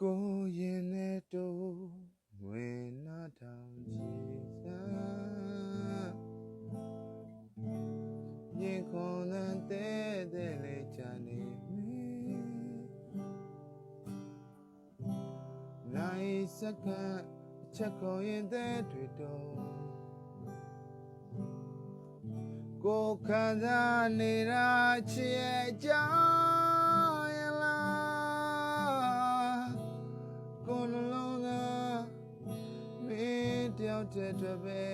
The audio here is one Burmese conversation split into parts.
ကိုရင်နဲ့တို့ဝင်နာထောင်ကြည်စားရင်ခွန်တဲ့တဲ့လေးချနေမေနိုင်စကန်အချက်ကိုရင်တဲ့တွေတော့ကိုခံစားနေတာချစ်ရဲ့ကြောင်း တယောက်တည်းအတွက်ပဲ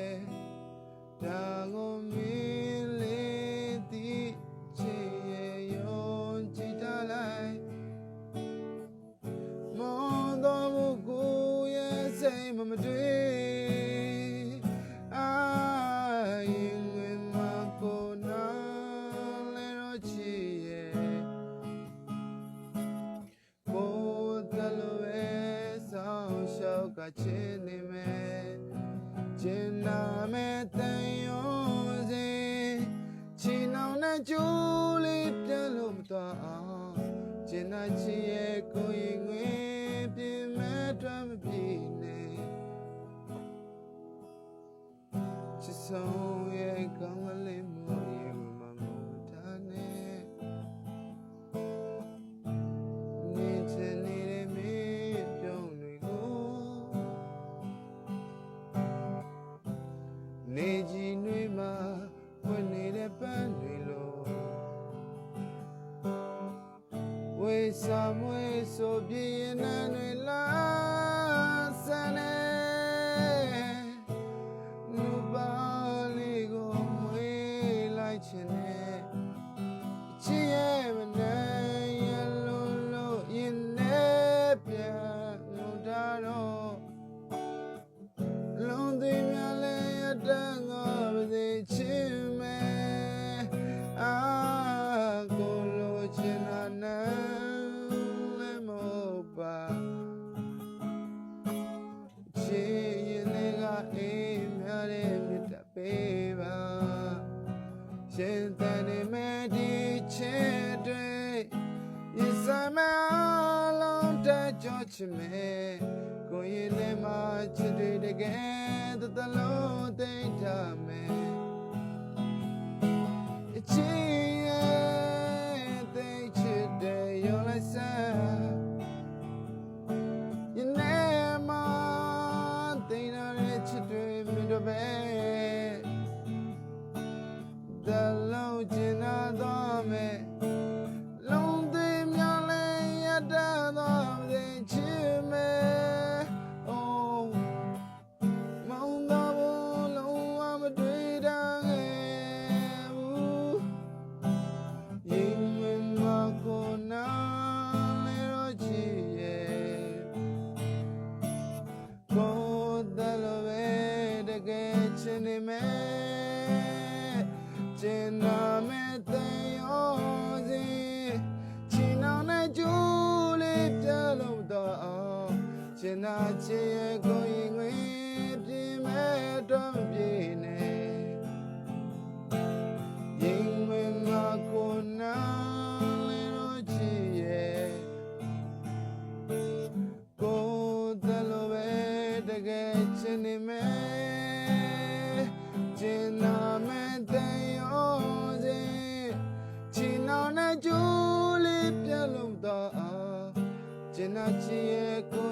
ဒါကိုမင်းလေးသိချင်ရဲ့ယုံကြည်ထားလိုက်မောင်တော်မူကိုရဲ့စိတ်မမတွေ့အာရင်ဝင်မကိုနာလဲတော့ချစ်ရဲ့ကိုယ်တလူပဲဆောင်းရှောက်ကချင်နေမယ် ကျင်နာမဲ့တန်ရုံစေချီနောင်နဲ့ကြိုးလေးပြလို့မသွားအောင်ကျင်နာချင်ရဲ့ကိုယ်ရင်ငွေပြင်မဲ့အတွက်မပြေနဲ့ချစ်ဆုံးရဲ့ကောင်းကလေးမရင်မ နေကြီးနှွေးမှာဖွင့်နေတဲ့ပန်းတွေလိုဝေးစာမွေးဆိုပြင်းရင်နှံတွေလာစနေနူပါလေးကိုမွေးလိုက်ချင် လည်းကအိမ်များတဲ့မြတ်တပေးပါရှင်တန်နေမဲ့ဒီချစ်တွေရစမလုံးတဲ့ကြောချင်မဲ့ကိုရင်ထဲမှာချစ်တွေတကယ်တတလုံးသိထားမယ်အချစ်ရဲ့သိချစ်တဲ့ရောလိုက်စ တွေ ကျင်နာမဲ့တဲ့ရောစီချင်နာနဲ့ကြိုးလေးပြလို့တော့အောင်ကျင်နာချင်ရဲ့ကိုယ်ရင်ငွေပြင်းမဲ့တော့မပြေနဲ့ရင်ဝင်ငါကိုနာလေတော့ချစ်ရဲ့ကိုယ်တလို့ပဲတကယ်ချင်နေမယ် ကျင်နာမဲ့တဲ့ရောစီချင်နာနဲ့ကြိုးလေးပြလုံးတော့အောင်ကျင်နာချင်ရဲ့ကိုယ်ရင်ဟော